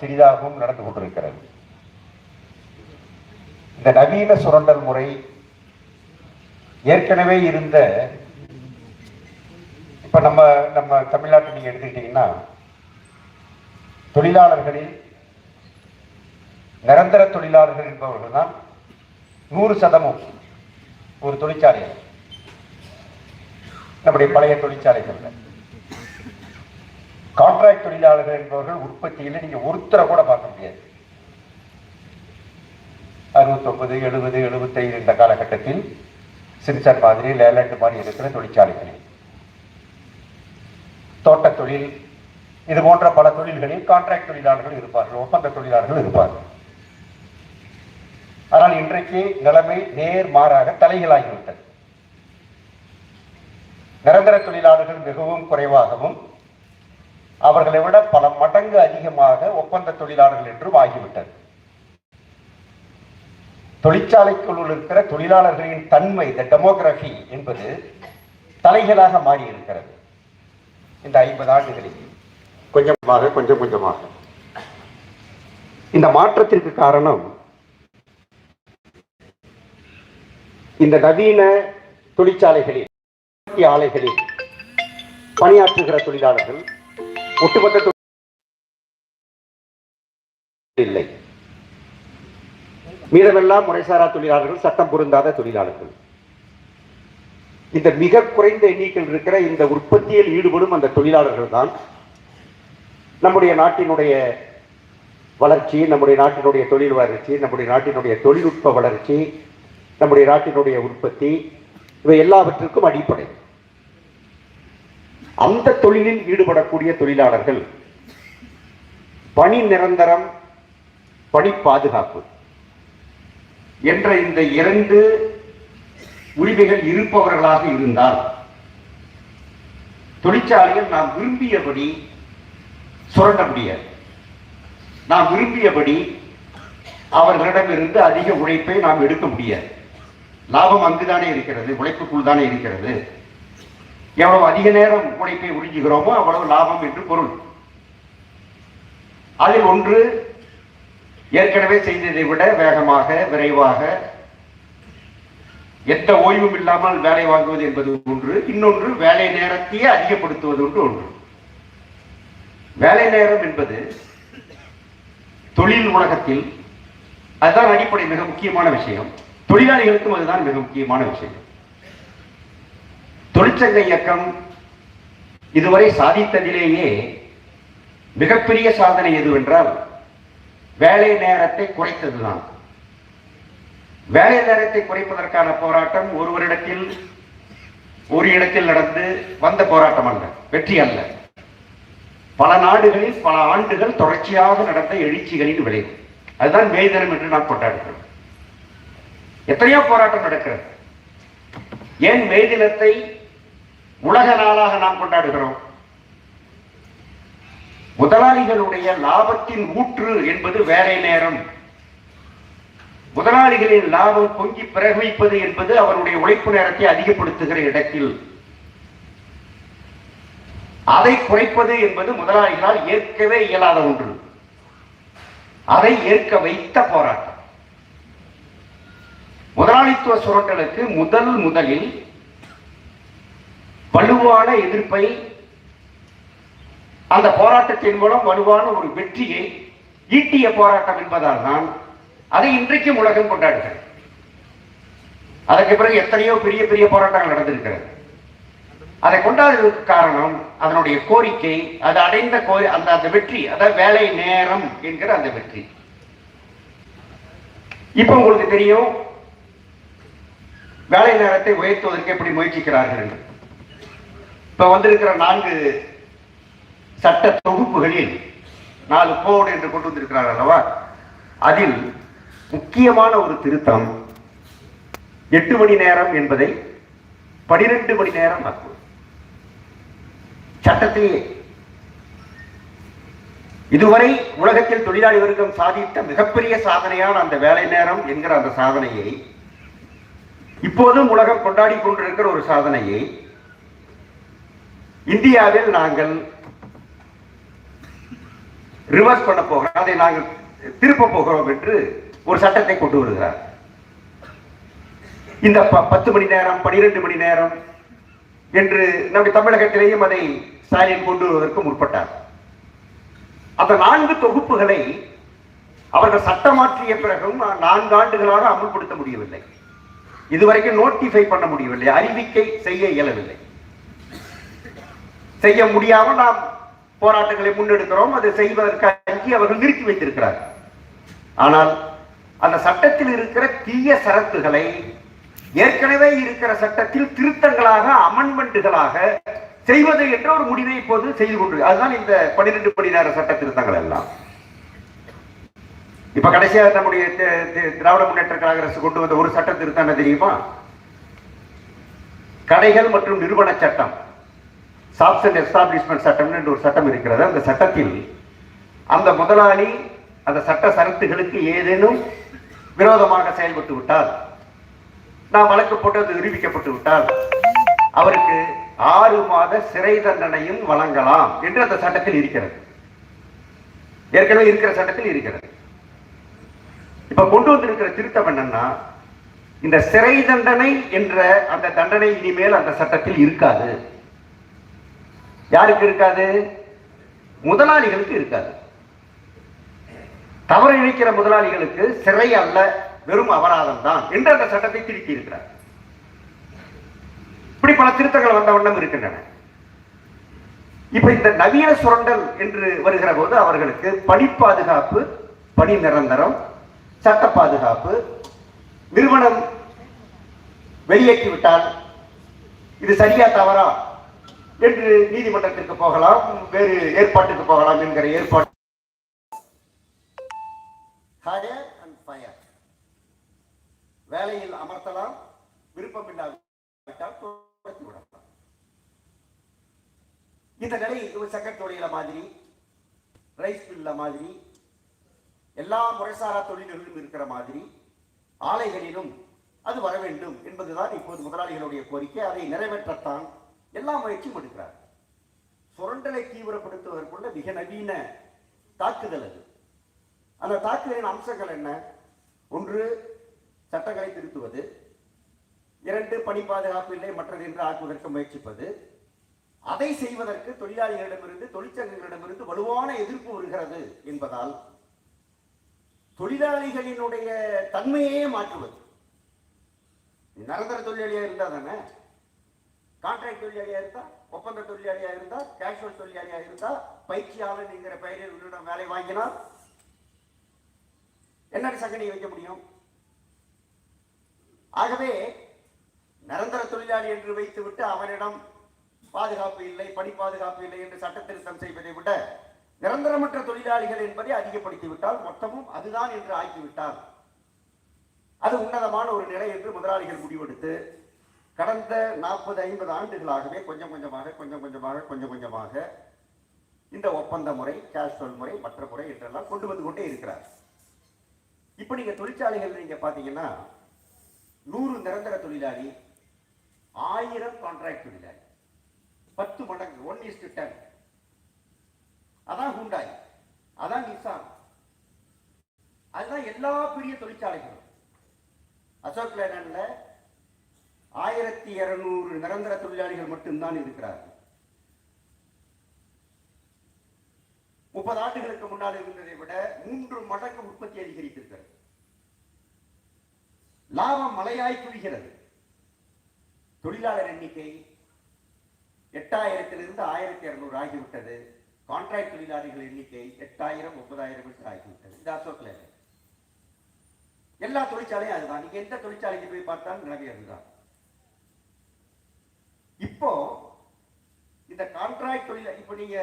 சிறிதாகவும் நடந்து கொண்டிருக்கிறது. இந்த நவீன சுரண்டல் முறை ஏற்கனவே இருந்த இப்ப நம்ம நம்ம தமிழ்நாட்டை நீங்க எடுத்துக்கிட்டீங்கன்னா தொழிலாளர்களில் நிரந்தர தொழிலாளர்கள் என்பவர்கள் தான் நூறு சதமும் ஒரு தொழிற்சாலை நம்முடைய பழைய தொழிற்சாலைகள் கான்ட்ராக்ட் தொழிலாளர்கள் என்பவர்கள் உற்பத்தியில் நீங்க ஒருத்தரை கூட பார்க்க முடியாது. அறுபத்தொன்பது எழுபது எழுபத்தைந்து இந்த காலகட்டத்தில் சின்சர் மாதிரி லேலண்ட் மாதிரி இருக்கிற தொழிற்சாலைகளில் தோட்ட தொழில் இது போன்ற பல தொழில்களில் கான்ட்ராக்ட் தொழிலாளர்கள் இருப்பார்கள் ஒப்பந்த தொழிலாளர்கள் இருப்பார்கள். ஆனால் இன்றைக்கு நிலைமை நேர் மாறாக தலைகளாகிவிட்டது நிரந்தர தொழிலாளர்கள் மிகவும் குறைவாகவும் அவர்களை விட பல மடங்கு அதிகமாக ஒப்பந்த தொழிலாளர்கள் என்றும் ஆகிவிட்டது. தொழிற்சாலைக்குள் இருக்கிற தொழிலாளர்களின் தன்மை இந்த டெமோகிராஃபி என்பது தலைகளாக மாறி இருக்கிறது இந்த ஐம்பது ஆண்டுகளில் கொஞ்சமாக கொஞ்சம் கொஞ்சமாக. இந்த மாற்றத்திற்கு காரணம் இந்த நவீன தொழிற்சாலைகளில் ஆலைகளில் பணியாற்றுகிற தொழிலாளர்கள் ஒட்டுமொத்த தொழில் இல்லை. மீதமெல்லாம் முறைசாரா தொழிலாளர்கள் சட்டம் பொருந்தாத தொழிலாளர்கள். இந்த மிக குறைந்த எண்ணிக்கையில் இருக்கிற இந்த உற்பத்தியில் ஈடுபடும் அந்த தொழிலாளர்கள் தான் நம்முடைய நாட்டினுடைய வளர்ச்சி நம்முடைய நாட்டினுடைய தொழில் வளர்ச்சி நம்முடைய நாட்டினுடைய தொழில்நுட்ப வளர்ச்சி நம்முடைய நாட்டினுடைய உற்பத்தி இவை எல்லாவற்றிற்கும் அடிப்படை. அந்த தொழிலில் ஈடுபடக்கூடிய தொழிலாளர்கள் பணி நிரந்தரம் பணி பாதுகாப்பு என்ற இந்த இரண்டு உரிமைகள் இருப்பவர்களாக இருந்தால் தொழிற்சாலையில் நாம் விரும்பியபடி சுரண்ட முடியாது. நாம் விரும்பியபடி அவர்களிடமிருந்து அதிக உழைப்பை நாம் எடுக்க முடியாது. லாபம் அங்குதானே இருக்கிறது உழைப்புக்குள் தானே இருக்கிறது. எவ்வளவு அதிக நேரம் உழைப்பை உறிஞ்சுகிறோமோ அவ்வளவு லாபம் என்று பொருள். அதில் ஒன்று ஏற்கனவே செய்ததை விட வேகமாக விரைவாக எந்த ஓய்வும் இல்லாமல் வேலை வாங்குவது என்பது ஒன்று. இன்னொன்று வேலை நேரத்தையே அதிகப்படுத்துவது ஒன்று ஒன்று. வேலை நேரம் என்பது தொழில் உலகத்தில் அதுதான் அடிப்படை மிக முக்கியமான விஷயம். தொழிலாளிகளுக்கும் அதுதான் மிக முக்கியமான விஷயம். தொழிற்சங்க இயக்கம் இதுவரை சாதித்ததிலேயே மிகப்பெரிய சாதனை எதுவென்றால் வேலை நேரத்தை குறைத்ததுதான். வேலை நேரத்தை குறைப்பதற்கான போராட்டம் ஒருவரிடத்தில் ஒரு இடத்தில் நடந்து வந்த போராட்டம் அல்ல வெற்றி அல்ல. பல நாடுகளில் பல ஆண்டுகள் தொடர்ச்சியாக நடந்த எழுச்சிகளின் விளைவு. அதுதான் மே தினம் என்று நாம் கொண்டாடுகிறோம். எத்தனையோ போராட்டம் நடக்கிறது. ஏன் மே தினத்தை உலக நாளாக நாம் கொண்டாடுகிறோம். முதலாளிகளுடைய லாபத்தின் ஊற்று என்பது வேலை நேரம். முதலாளிகளின் லாபம் பொங்கி பிரகமிப்பது என்பது அவருடைய உழைப்பு நேரத்தை அதிகப்படுத்துகிற இடத்தில். அதை குறைப்பது என்பது முதலாளிகளால் ஏற்கவே இயலாத ஒன்று. அதை ஏற்க வைத்த போராட்டம். முதலாளித்துவ சுரண்டலுக்கு முதல் முதலில் வலுவான எதிர்ப்பை அந்த போராட்டத்தின் மூலம் வலுவான ஒரு வெற்றியை ஈட்டிய போராட்டம் என்பதால் தான் அதை இன்றைக்கும் உலகம் கொண்டாடுகிறது. அதற்கு பிறகு எத்தனையோ பெரிய பெரிய போராட்டங்கள் நடந்திருக்கிறது. அதை கொண்டாடுவதற்கு காரணம் அதனுடைய கோரிக்கை அது அடைந்த கோரி அந்த அந்த வெற்றி அதாவது வேலை நேரம் என்கிற அந்த வெற்றி. இப்போ உங்களுக்கு தெரியும் வேலை நேரத்தை உயர்த்துவதற்கு எப்படி முயற்சிக்கிறார்கள் என்று. இப்ப வந்திருக்கிற நான்கு சட்ட தொகுப்புகளில் நாலு கோடு என்று கொண்டு வந்திருக்கிறார் அல்லவா? அதில் முக்கியமான ஒரு திருத்தம் எட்டு மணி நேரம் என்பதை பனிரெண்டு மணி நேரம் ஆக்கும். சட்டத்திலேயே. இதுவரை உலகத்தில் தொழிலாளி வர்க்கம் சாதித்த மிகப்பெரிய சாதனையான அந்த வேலை நேரம் என்கிற அந்த சாதனையை இப்போதும் உலகம் கொண்டாடி கொண்டிருக்கிற ஒரு சாதனையை இந்தியாவில் நாங்கள் ரிவர்ஸ் பண்ண போகிறோம். அதை நாங்கள் திருப்ப போகிறோம் என்று ஒரு சட்டத்தை கொண்டு வருகிறார். இந்த ப- பத்து மணி நேரம் பனிரெண்டு மணி நேரம் என்று நம்முடைய தமிழகத்திலேயும் அதை ஸ்டாலின் கொண்டு வருவதற்கு முற்பட்டார். அந்த நான்கு தொகுப்புகளை அவர்கள் சட்டம் மாற்றிய பிறகும் நான்கு ஆண்டுகளாக அமல்படுத்த முடியவில்லை. இதுவரைக்கும் நோட்டிஃபை பண்ண முடியவில்லை. அறிவிக்கை செய்ய இயலவில்லை. செய்ய முடியாமல் நாம் போராட்டங்களை முன்னெடுக்கிறோம். அதை செய்வதற்கு அஞ்சி அவர்கள் நிறுத்தி வைத்திருக்கிறார் ஆனால் அந்த சட்டத்தில் இருக்கிற தீய சரத்துகளை ஏற்கனவே இருக்கிற சட்டத்தில் திருத்தங்களாக அமன்மெண்ட்டுகளாக செய்வது என்ற ஒரு முடிவை இப்போது செய்து கொண்டு அதுதான் இந்த பன்னிரெண்டு மணி நேர சட்ட திருத்தங்கள் எல்லாம். இப்ப கடைசியாக நம்முடைய திராவிட முன்னேற்ற கழக அரசு கொண்டு வந்த ஒரு சட்ட திருத்தம் என்ன தெரியுமா? கடைகள் மற்றும் நிறுவன சட்டம். ஷாப்ஸ் அண்ட் எஸ்டாப்ளிஷ்மெண்ட் சட்டம் என்று ஒரு சட்டம் இருக்கிறது. அந்த சட்டத்தில் அந்த முதலாளி அந்த சட்ட சரத்துகளுக்கு ஏதேனும் விரோதமாக செயல்பட்டு விட்டால் நாம் வழக்கு போட்டு அது நிரூபிக்கப்பட்டு விட்டால் அவருக்கு ஆறு மாத சிறை தண்டனையும் வழங்கலாம் என்று அந்த சட்டத்தில் இருக்கிறது. ஏற்கனவே இருக்கிற சட்டத்தில் இருக்கிறது. இப்ப கொண்டு வந்திருக்கிற திருத்தம் என்னன்னா இந்த சிறை தண்டனை என்ற அந்த தண்டனை இனிமேல் அந்த சட்டத்தில் இருக்காது. யாருக்கு இருக்காது? முதலாளிகளுக்கு இருக்காது. தவறு இழைக்கிற முதலாளிகளுக்கு சிறை அல்ல வெறும் அபராதம் தான் என்று அந்த சட்டத்தை திருத்தி இருக்கிறார். இப்படி பல திருத்தங்கள் வந்த வண்ணம் இருக்கின்றன. இப்ப இந்த நவீன சுரண்டல் என்று வருகிற போது அவர்களுக்கு பணி பாதுகாப்பு பணி நிரந்தரம் சட்ட பாதுகாப்பு நிறுவனம் வெளியேற்றி விட்டால் இது சரியா தவறா? என்று நீதிமன்றத்திற்கு போகலாம் வேறு ஏற்பாட்டுக்கு போகலாம் என்கிற ஏற்பாடு. வேலையில் அமர்த்தலாம் விருப்பம் இல்லாவிட்டால் துரத்தி விடலாம். இந்த நிலை ஒரு செகண்ட் தொழில மாதிரி ரைஸ் மில்ல மாதிரி எல்லா முறைசாரா தொழில்களிலும் இருக்கிற மாதிரி ஆலைகளிலும் அது வர வேண்டும் என்பதுதான் இப்போது முதலாளிகளுடைய கோரிக்கை. அதை நிறைவேற்றத்தான் எல்லா முயற்சியும் எடுக்கிறார் சுரண்டலை தீவிரப்படுத்துவதற்குள்ள மிக நவீன தாக்குதல் அது. அந்த தாக்குதலின் அம்சங்கள் என்ன? ஒன்று சட்டங்களை திருத்துவது. இரண்டு பணி பாதுகாப்பு இல்லை மற்றது என்று ஆக்குவதற்கு முயற்சிப்பது. அதை செய்வதற்கு தொழிலாளிகளிடமிருந்து தொழிற்சங்கங்களிடமிருந்து வலுவான எதிர்ப்பு வருகிறது என்பதால் தொழிலாளிகளினுடைய தன்மையே மாற்றுவது. நிரந்தர தொழிலாளியாக இருந்தால் தானே? கான்ட்ராக்ட் தொழிலாளியா இருந்தா ஒப்பந்த தொழிலாளியா இருந்தா கேஷுவல் தொழிலாளியா இருந்தா பயிற்சியாளர் என்கிற பெயரில் உன்னிடம் வேலை வாங்கினால் என்ன சங்கடி வைக்க முடியும்? ஆகவே நிரந்தர தொழிலாளி என்று வைத்துவிட்டு அவனிடம் பாதுகாப்பு இல்லை பணி பாதுகாப்பு இல்லை என்று சட்ட திருத்தம் செய்வதை விட நிரந்தரமற்ற தொழிலாளிகள் என்பதை அதிகப்படுத்தி விட்டால் மொத்தமும் அதுதான் என்று ஆக்கிவிட்டால் அது உன்னதமான ஒரு நிலை என்று முதலாளிகள் முடிவெடுத்து கடந்த நாற்பது ஐம்பது ஆண்டுகளாகவே கொஞ்சம் கொஞ்சமாக கொஞ்சம் கொஞ்சமாக கொஞ்சம் கொஞ்சமாக இந்த ஒப்பந்த முறை கேஷுவல் முறை மற்ற முறை என்றெல்லாம் கொண்டு வந்து கொண்டே இருக்கிறார். இப்போ நீங்கள் தொழிற்சாலைகள் நீங்கள் பார்த்தீங்கன்னா நூறு நிரந்தர தொழிலாளி ஆயிரம் கான்ட்ராக்ட் தொழிலாளி பத்து மடங்கு ஒன் இஸ் டு டென் அதான் ஹூண்டாய் அதான் நிசான் அதுதான் எல்லா பெரிய தொழிற்சாலைகளும். அசோக் லேலண்ட்ல ஆயிரத்தி இருநூறு நிரந்தர தொழிலாளிகள் மட்டும்தான் இருக்கிறார்கள். முப்பது ஆண்டுகளுக்கு முன்னால் இருந்ததை விட மூன்று மடங்கு உற்பத்தி அதிகரித்திருக்கிறது. லாபம் மலையாய் குவிகிறது. தொழிலாளர் எண்ணிக்கை எட்டாயிரத்திலிருந்து ஆயிரத்தி இருநூறு ஆகிவிட்டது. கான்ட்ராக்ட் தொழிலாளிகள் எண்ணிக்கை எட்டாயிரம் ஒன்பதாயிரம் என்று ஆகிவிட்டது. இது அசோக் எல்லா தொழிற்சாலையும் அதுதான். நீங்க எந்த தொழிற்சாலைக்கு போய் பார்த்தாலும் நிலைமை அதுதான். இப்போ இந்த கான்ட்ராக்ட் தொழில் இப்போ நீங்க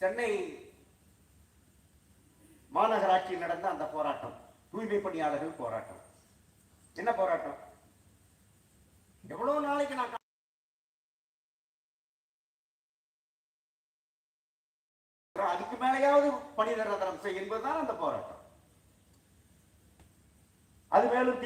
சென்னை மாநகராட்சியில் நடந்த அந்த போராட்டம் தூய்மை பணியாளர்கள் போராட்டம். என்ன போராட்டம்? எவ்வளவு நாளைக்கு நான் அதுக்கு மேலேயாவது பணி நிரந்தரம் செய் என்பதுதான் அந்த போராட்டம். அது மேலும்